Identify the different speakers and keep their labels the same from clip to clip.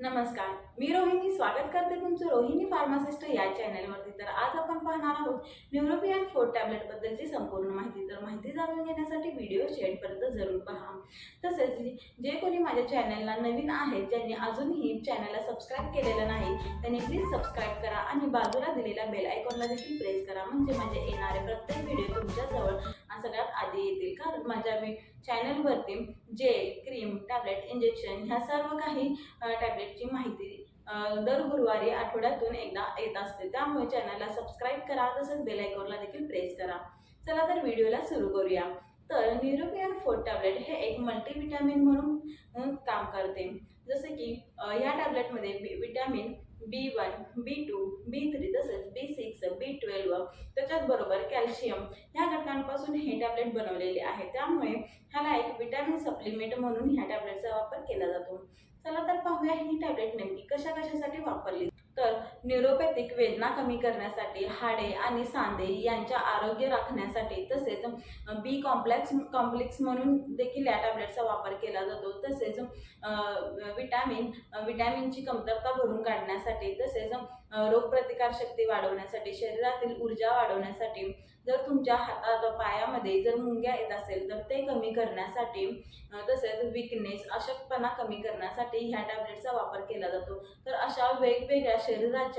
Speaker 1: नमस्कार मी रोहिणी. स्वागत करते तुमचं रोहिणी फार्मासिस्ट या चॅनलवरती. तर आज आपण पाहणार आहोत न्यूरोपियन फोर टॅबलेटबद्दलची संपूर्ण माहिती. तर माहिती जाणून घेण्यासाठी व्हिडिओ शेअरपर्यंत जरूर पहा. तसेच जे- जे कोणी माझ्या चॅनलला नवीन आहेत ज्यांनी अजूनही चॅनलला सबस्क्राईब केलेलं नाही त्यांनी प्लीज सबस्क्राईब करा आणि बाजूला दिलेल्या बेल आयकॉनला देखील प्रेस करा. म्हणजे माझे येणारे प्रत्येक व्हिडिओ तुमच्याजवळ माझ्या मी चॅनलवरती जेल क्रीम टॅबलेट इंजेक्शन ह्या सर्व काही टॅबलेटची माहिती दर गुरुवारी आठवड्यातून एकदा येत असते. त्यामुळे चॅनलला सबस्क्राईब करा तसंच बेलायकॉनला देखील प्रेस करा. चला तर व्हिडिओला सुरू करूया. तर न्यूरोपियन फूड टॅबलेट हे एक मल्टीविटॅमिन म्हणून काम करते. जसे की या टॅबलेटमध्ये B vitamin B one B two B three तसेच बी सिक्स बी ट्वेल्व त्याच्याचबरोबर कॅल्शियम ह्या घटकांपासून हे टॅबलेट बनवलेले आहे. त्यामुळे ह्याला एक विटॅमिन सप्लिमेंट म्हणून ह्या टॅबलेटचा वापर केला जातो. चला तर पाहूया ही टॅबलेट नेमकी कशा कशासाठी वापरली न्यूरोपॅथिक वेदना कमी करण्यासाठी हाडे आणि सांधे यांच्या आरोग्य राखण्यासाठी तसेच बी कॉम्प्लेक्स कॉम्प्लेक्स म्हणून देखील या टॅबलेटचा वापर केला जातो. तसेच विटॅमिन विटॅमिनची कमतरता भरून काढण्यासाठी तसेच रोगप्रतिकारशक्ती वाढवण्यासाठी शरीरातील ऊर्जा वाढवण्यासाठी जर तुमच्या हातात पायामध्ये जर मुंग्या येत असेल तर ते कमी करण्यासाठी तसेच विकनेस अशक्तपणा कमी करण्यासाठी ह्या टॅबलेटचा वापर केला जातो. तर अशा वेगवेगळ्या शरीराच्या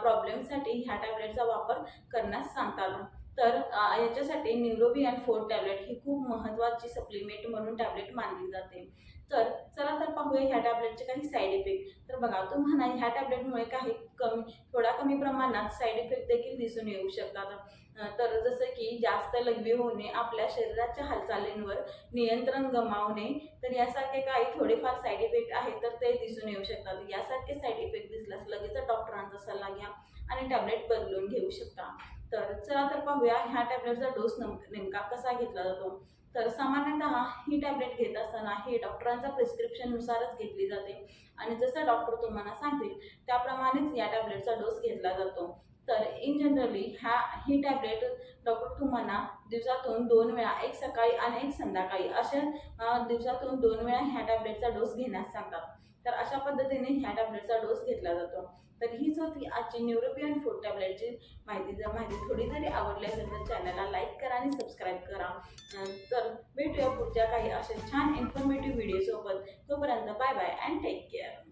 Speaker 1: प्रॉब्लेमसाठी ह्या टॅबलेटचा वापर करण्यास सांगतात तर याच्यासाठी न्यूरोबियन फोर टॅबलेट ही खूप महत्त्वाची सप्लिमेंट म्हणून टॅबलेट मानली जाते. तर चला तर पाहूया ह्या टॅबलेटचे काही साईड इफेक्ट तर बघा तुम्हाला ह्या टॅबलेटमुळे काही कमी थोडा कमी प्रमाणात साईड इफेक्ट देखील दिसून येऊ शकतात. तर जसं की जास्त लघवी होणे आपल्या शरीराच्या हालचालींवर नियंत्रण गमावणे तर यासारखे काही थोडेफार साईड इफेक्ट आहेत तर ते दिसून येऊ शकतात. यासारखे साईड इफेक्ट दिसल्यास लगेच डॉक्टरांचा सल्ला घ्या आणि टॅबलेट बदलून घेऊ शकता. तर चला तर पाहूया ह्या टॅबलेटचा डोस नम नेमका कसा घेतला जातो? तर सामान्यतः ही टॅबलेट घेत असताना हे डॉक्टरांच्या प्रिस्क्रिप्शननुसारच घेतली जाते. आणि जसं डॉक्टर तुम्हाला सांगतील त्याप्रमाणेच या टॅबलेटचा डोस घेतला जातो. तर इन जनरली ह्या ही टॅबलेट डॉक्टर तुम्हाला दिवसातून दोन वेळा एक सकाळी आणि एक संध्याकाळी अशा दिवसातून दोन वेळा ह्या टॅबलेटचा डोस घेण्यास सांगतात. तर अशा पद्धतीने ह्या टॅबलेटचा डोस घेतला जातो. तर हीच होती आजची न्यूरोपियन फूड टॅबलेटची माहिती. जर माहिती थोडी जरी आवडली असेल तर चॅनलला लाईक करा आणि सबस्क्राईब करा. तर भेटूया पुढच्या काही अशा छान इन्फॉर्मेटिव्ह व्हिडिओसोबत तोपर्यंत bye bye and take care